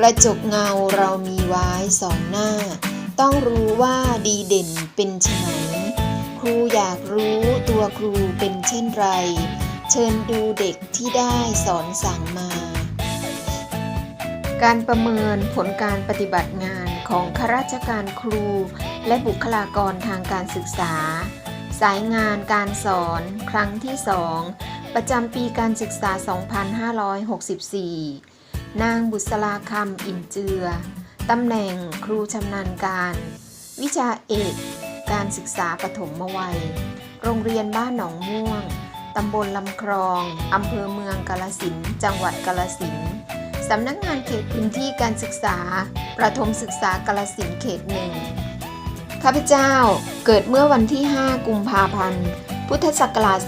กระจกเงาเรามีไว้สองหน้า ต้องรู้ว่าดีเด่นเป็นไฉนครูอยากรู้ตัวครูเป็นเช่นไร เชิญดูเด็กที่ได้สอนสั่งมา การประเมินผลการปฏิบัติงานของข้าราชการครู และบุคลากรทางการศึกษา สายงานการสอนครั้งที่ 2 ประจำปีการศึกษา 2564 นางบุษราคำอินเจือ ตำแหน่งครูชำนาญการ วิชาเอก การศึกษาปฐมวัย โรงเรียนบ้านหนองม่วง ตำบลลำคลอง อำเภอเมืองกาลสินจังหวัดกาลสินสำนักงานเขตพื้นที่การศึกษา ประถมศึกษากาลสินเขตหนึ่งข้าพเจ้าเกิดเมื่อวันที่ 5 กุมภาพันธ์ พุทธศักราช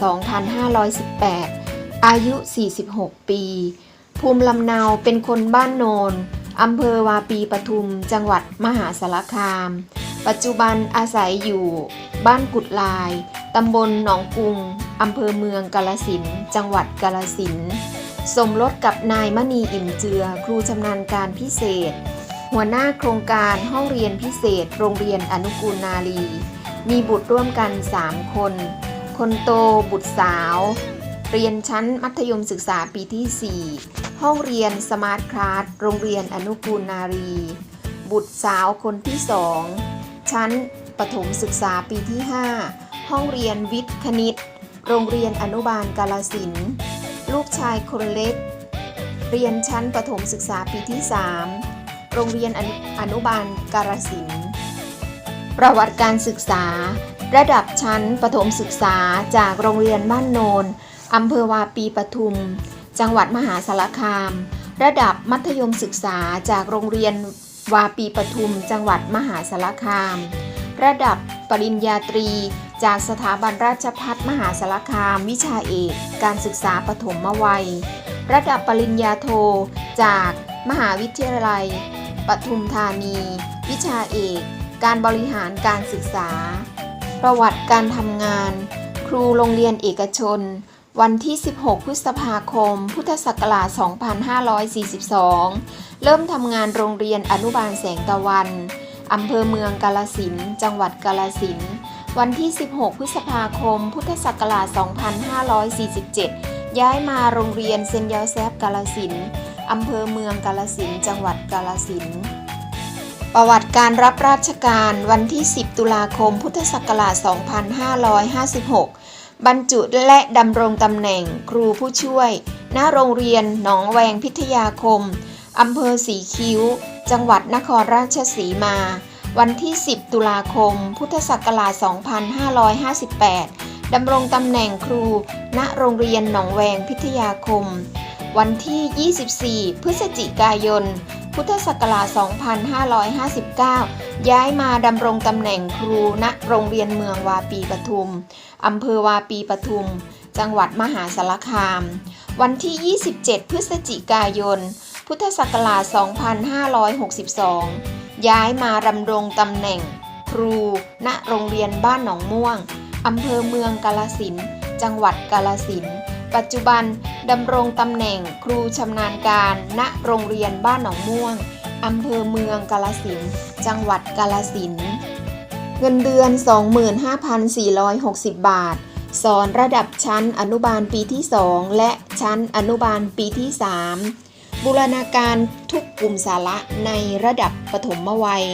2518 อายุ 46 ปี ภูมิลำเนาเป็นคนบ้านโนนอำเภอวาปีปทุม จังหวัดมหาสารคาม ปัจจุบันอาศัยอยู่ บ้านกุดลาย ตำบลหนองกุง อำเภอเมืองกาลสิน จังหวัดกาลสิน สมรสกับนายมณีอิ่มเจือ ครูชำนาญการพิเศษ หัวหน้าโครงการห้องเรียนพิเศษ โรงเรียนอนุกูลนารีมีบุตรร่วมกัน 3 คน คนโตบุตรสาว เรียนชั้นมัธยมศึกษาปีที่ 4 ห้องเรียนสมาร์ทคลาสโรงเรียนอนุกูลนารี บุตรสาวคนที่2ชั้นประถมศึกษาปีที่ 5 ห้องเรียนวิทย์คณิต โรงเรียนอนุบาลกาลสินลูกชายคนเล็ก เรียนชั้นประถมศึกษาปีที่ 3 โรงเรียนอนุอนุบาลกาลสินประวัติการศึกษา ระดับชั้นประถมศึกษาจากโรงเรียนบ้านโนนอำเภอวาปีปทุม จังหวัดมหาสารคาม ระดับมัธยมศึกษาจากโรงเรียนวาปีปทุม จังหวัดมหาสารคาม ระดับปริญญาตรี จากสถาบันราชภัฏมหาสารคาม วิชาเอก การศึกษาปฐมวัย ระดับปริญญาโท จากมหาวิทยาลัย ปทุมธานี วิชาเอก การบริหารการศึกษา ประวัติการทำงาน ครูโรงเรียนเอกชน วันที่ 16 พฤษภาคม พุทธศักราช 2542 เริ่มทำงานโรงเรียนอนุบาลแสงตะวัน อำเภอเมืองกาลสิน จังหวัดกาลสิน วันที่ 16 พฤษภาคม พุทธศักราช 2547 ย้ายมาโรงเรียนเซนยาแซฟกาลสิน อำเภอเมืองกาลสิน จังหวัดกาลสินประวัติการรับราชการวันที่ 10 ตุลาคม พุทธศักราช 2556 บรรจุและดำรงตำแหน่งครูผู้ช่วย ณ โรงเรียนหนองแวงพิทยาคม อำเภอสีคิ้ว จังหวัดนครราชสีมา วันที่ 10 ตุลาคม พุทธศักราช 2558 ดำรงตำแหน่งครู ณ โรงเรียนหนองแวงพิทยาคม วันที่ 24 พฤศจิกายน พุทธศักราช 2559 ย้ายมาดำรงตำแหน่งครูณโรงเรียนเมืองวาปีปทุม อำเภอวาปีปทุม จังหวัดมหาสารคาม วันที่ 27 พฤศจิกายน พุทธศักราช 2562 ย้ายมาดำรงตำแหน่งครูณโรงเรียนบ้านหนองม่วง อำเภอเมืองกาลสิน จังหวัดกาลสิน์ ปัจจุบันดำรงตำแหน่งครูชำนาญการ ณ โรงเรียนบ้านหนองม่วง อำเภอเมืองกาลสิน จังหวัดกาลสิน เงินเดือน 25,460 บาท สอนระดับชั้นอนุบาลปีที่ 2 และชั้นอนุบาลปีที่ 3 บูรณาการทุกกลุ่มสาระในระดับปฐมวัย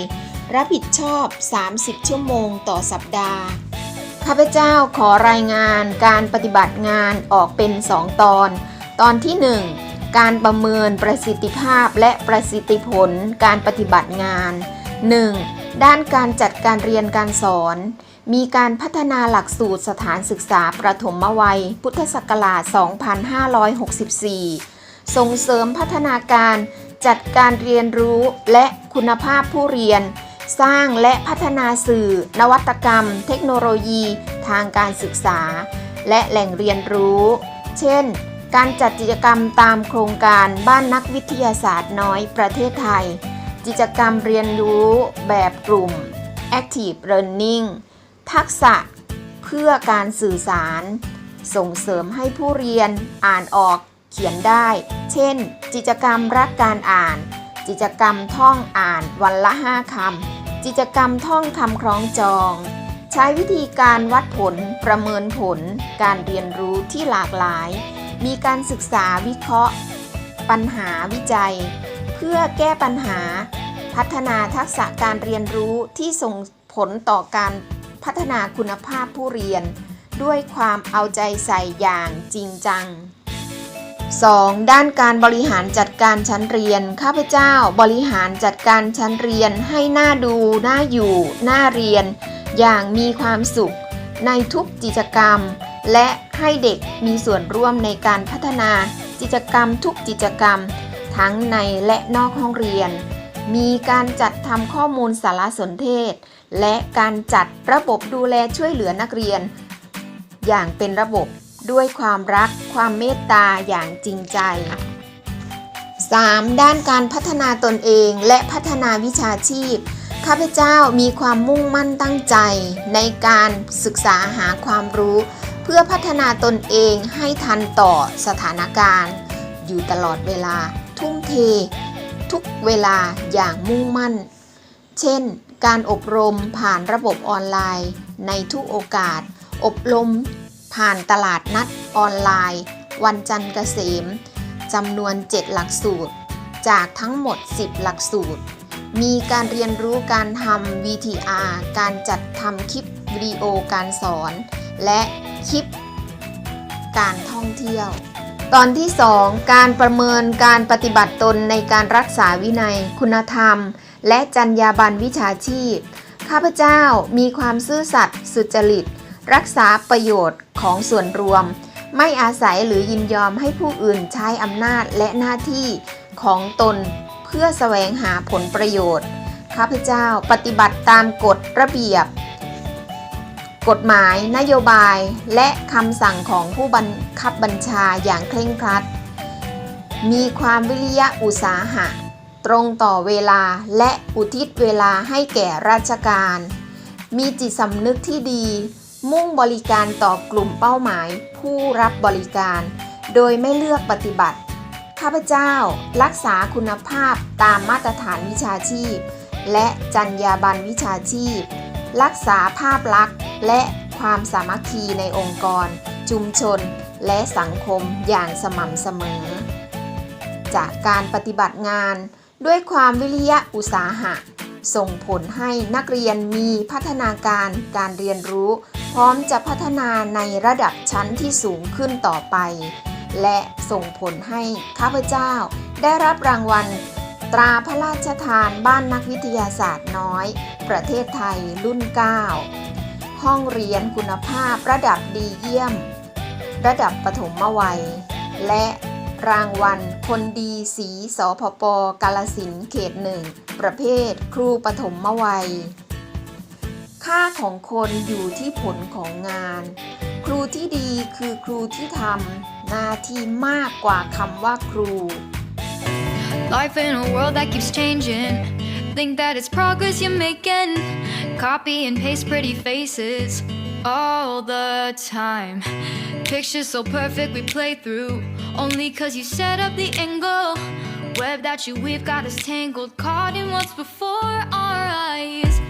รับผิดชอบ 30 ชั่วโมงต่อสัปดาห์ ข้าพเจ้าขอรายงานการปฏิบัติงานออกเป็น2ตอน ตอนที่ 1 การประเมินประสิทธิภาพและประสิทธิผลการปฏิบัติงาน 1. ด้านการจัดการเรียนการสอน มีการพัฒนาหลักสูตรสถานศึกษาประถมวัย พุทธศักราช 2564 ส่งเสริมพัฒนาการจัดการเรียนรู้และคุณภาพผู้เรียน สร้างและพัฒนาสื่อ นวัตกรรม เทคโนโลยี ทางการศึกษา และแหล่งเรียนรู้ เช่น การจัดกิจกรรมตามโครงการบ้านนักวิทยาศาสตร์น้อยประเทศไทย กิจกรรมเรียนรู้แบบกลุ่ม Active Learning ทักษะ เพื่อการสื่อสาร ส่งเสริมให้ผู้เรียนอ่านออกเขียนได้ เช่น กิจกรรมรักการอ่าน กิจกรรมท่องอ่านวันละ 5คำ กิจกรรมท่องคำคล้องจอง ใช้วิธีการวัดผล ประเมินผล การเรียนรู้ที่หลากหลาย มีการศึกษาวิเคราะห์ ปัญหาวิจัย เพื่อแก้ปัญหา พัฒนาทักษะการเรียนรู้ที่ส่งผลต่อการพัฒนาคุณภาพผู้เรียน ด้วยความเอาใจใส่อย่างจริงจัง 2. ด้านการบริหารจัดการชั้นเรียน ข้าพเจ้าบริหารจัดการชั้นเรียนให้น่าดู น่าอยู่ น่าเรียน อย่างมีความสุข ในทุกกิจกรรม และให้เด็กมีส่วนร่วมในการพัฒนากิจกรรมทุกกิจกรรม ทั้งในและนอกห้องเรียน มีการจัดทำข้อมูลสารสนเทศ และการจัดระบบดูแลช่วยเหลือนักเรียน อย่างเป็นระบบ ด้วยความรักความเมตตาอย่างจริงใจ 3. ด้านการพัฒนาตนเองและพัฒนาวิชาชีพ ข้าพเจ้ามีความมุ่งมั่นตั้งใจ ในการศึกษาหาความรู้ เพื่อพัฒนาตนเองให้ทันต่อสถานการณ์ อยู่ตลอดเวลา ทุ่มเท ทุกเวลาอย่างมุ่งมั่น เช่น การอบรมผ่านระบบออนไลน์ ในทุกโอกาส อบรม ผ่านตลาดนัดออนไลน์ วันจันทร์เกษมจำนวน 7 หลักสูตร จากทั้งหมด 10 หลักสูตร มีการเรียนรู้การทำ VTR การจัดทำคลิปวิดีโอการสอน และคลิปการท่องเที่ยว ตอนที่ 2 การประเมินการปฏิบัติตนในการรักษาวินัย คุณธรรม และจรรยาบรรณวิชาชีพ ข้าพเจ้ามีความซื่อสัตย์สุจริต รักษาประโยชน์ของส่วนรวม ไม่อาศัยหรือยินยอมให้ผู้อื่นใช้อำนาจและหน้าที่ของตนเพื่อแสวงหาผลประโยชน์ ข้าพเจ้าปฏิบัติตามกฎระเบียบ กฎหมายนโยบายและคำสั่งของผู้บังคับบัญชาอย่างเคร่งครัด มีความวิริยะอุตสาหะ ตรงต่อเวลาและอุทิศเวลาให้แก่ราชการ มีจิตสำนึกที่ดี มุ่งบริการต่อกลุ่มเป้าหมาย ผู้รับบริการ โดยไม่เลือกปฏิบัติ ข้าพเจ้ารักษาคุณภาพตามมาตรฐานวิชาชีพ และจรรยาบรรณวิชาชีพ รักษาภาพลักษณ์และความสามัคคีในองค์กร ชุมชน และสังคมอย่างสม่ำเสมอ จากการปฏิบัติงาน ด้วยความวิริยะอุตสาหะ ส่งผลให้นักเรียนมีพัฒนาการการเรียนรู้ พร้อมจะพัฒนาในระดับชั้นที่สูงขึ้นต่อไป และส่งผลให้ข้าพเจ้า ได้รับรางวัล ตราพระราชทานบ้านนักวิทยาศาสตร์น้อย ประเทศไทยรุ่น 9 ห้องเรียนคุณภาพระดับดีเยี่ยม ระดับปฐมวัย และ รางวัล คนดีสีสพปกาลสินเขตหนึ่ง ประเภท ครูปฐมวัย ค่าของคนอยู่ที่ผลของงาน ครูที่ดีคือครูที่ทำหน้าที่มากกว่าคำว่าครู Life in a world that keeps changing. Think that it's progress you're making. Copy and paste pretty faces all the time. Pictures so perfect we play through. Only cause you set up the angle. Web that you weave got us tangled. Caught in what's before our eyes.